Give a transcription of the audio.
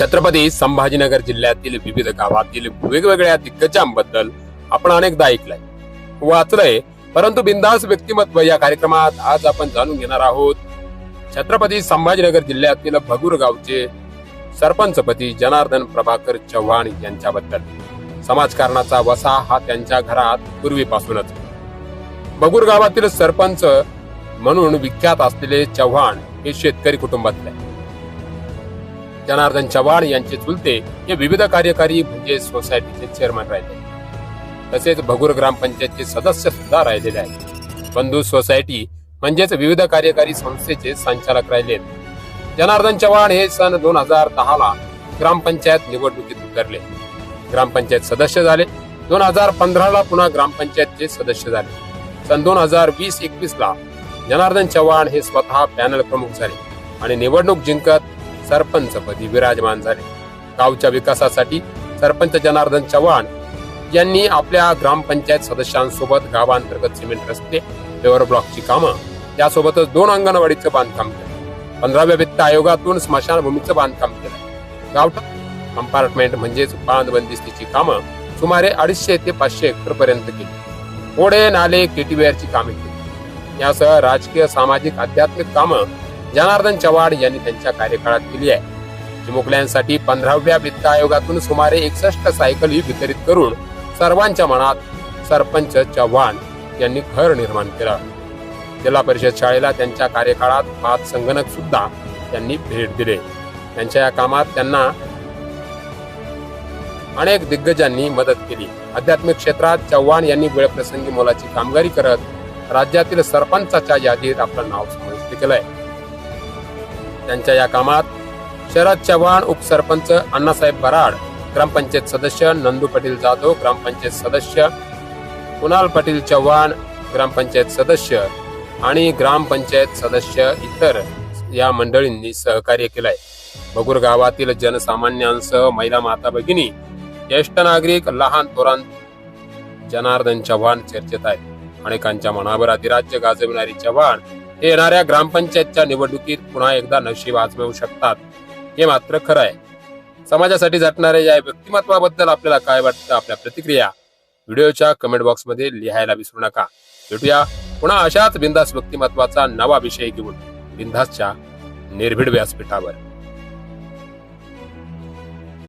छत्रपती संभाजीनगर जिल्ह्यातील विविध गावातील वेगवेगळ्या दिग्गजांबद्दल आपण अनेकदा ऐकलंय. वाचलंय परंतु बिंदास व्यक्तिमत्व या कार्यक्रमात आज आपण जाणून घेणार आहोत. छत्रपती संभाजीनगर जिल्ह्यातील भगूर गावचे सरपंचपती जनार्दन प्रभाकर चव्हाण यांच्याबद्दल. समाजकारणाचा वसा हा त्यांच्या घरात पूर्वीपासूनच. भगूर गावातील सरपंच म्हणून विख्यात असलेले चव्हाण हे शेतकरी कुटुंबातले. जनार्दन चव्हाण यांचे चुलते हे विविध कार्यकारी म्हणजे सोसायटीचे चेअरमन राहिले. तसेच भगूर ग्रामपंचायतचे सदस्य सुद्धा राहिलेले आहेत. बंधू सोसायटी म्हणजेच विविध कार्यकारी संस्थेचे संचालक राहिले. जनार्दन चव्हाण हे सन दोन हजार दहा ला ग्रामपंचायत निवडणुकीत उतरले. ग्रामपंचायत सदस्य झाले. दोन हजार पंधरा ला पुन्हा ग्रामपंचायतचे सदस्य झाले. सन दोन हजार वीस एकवीस ला जनार्दन चव्हाण हे स्वतः पॅनल प्रमुख झाले आणि निवडणूक जिंकत सरपंचपदी विराजमान झाले. गावच्या विकासासाठी सरपंच जनार्दन चव्हाण यांनी आपल्या ग्रामपंचायत सदस्यांसोबत गावांतर्गत सिमेंट रस्ते पेवर ब्लॉकची कामं त्यासोबतच दोन अंगणवाडीचं बांधकाम केलं. पंधराव्या वित्त आयोगातून स्मशानभूमीचं बांधकाम केलं. गावठा कंपार्टमेंट म्हणजेच बांध बंदिस्तीची कामं सुमारे अडीचशे ते पाचशे हेक्टर पर्यंत केली. ओढे नाले केटीवेअरची कामे केली. यासह राजकीय सामाजिक आध्यात्मिक कामं जनार्दन चव्हाण यांनी त्यांच्या कार्यकाळात केली आहे. चिमुकल्यांसाठी पंधराव्या वित्त आयोगातून सुमारे एकसष्ट सायकली वितरित करून सर्वांच्या मनात सरपंच चव्हाण यांनी घर निर्माण केलं. जिल्हा परिषद शाळेला त्यांच्या कार्यकाळात पाच संगणक सुद्धा त्यांनी भेट दिले. त्यांच्या या कामात त्यांना अनेक दिग्गजांनी मदत केली. आध्यात्मिक क्षेत्रात चव्हाण यांनी वेळप्रसंगी मोलाची कामगिरी करत राज्यातील सरपंचाच्या यादीत आपलं नाव समाविष्ट केलंय. त्यांच्या या कामात शरद चव्हाण उपसरपंच अण्णासाहेब बराड ग्रामपंचायत सदस्य नंदू पाटील जाधव ग्रामपंचायत सदस्य कुणाल पाटील चव्हाण ग्रामपंचायत सदस्य आणि ग्रामपंचायत सदस्य इतर या मंडळींनी सहकार्य केलंय. बगूर गावातील जनसामान्यांसह महिला माता भगिनी ज्येष्ठ नागरिक लहान थोरां जनार्दन चव्हाण चर्चेत आहेत. अनेकांच्या मनावर अधिराज्य गाजविणारी चव्हाण येणाऱ्या ग्रामपंचायतच्या निवडणुकीत पुन्हा एकदा नशीब आजमावू शकतात. हे मात्र खरं आहे. समाजासाठी झटणाऱ्या या व्यक्तिमत्वाबद्दल आपल्याला काय वाटतं? आपल्या प्रतिक्रिया व्हिडिओच्या कमेंट बॉक्समध्ये लिहायला विसरू नका. भेटूया पुन्हा अशाच बिंदास व्यक्तिमत्वाचा नवा विषय घेऊन. बिंदासच्या निर्भीड व्यासपीठावर.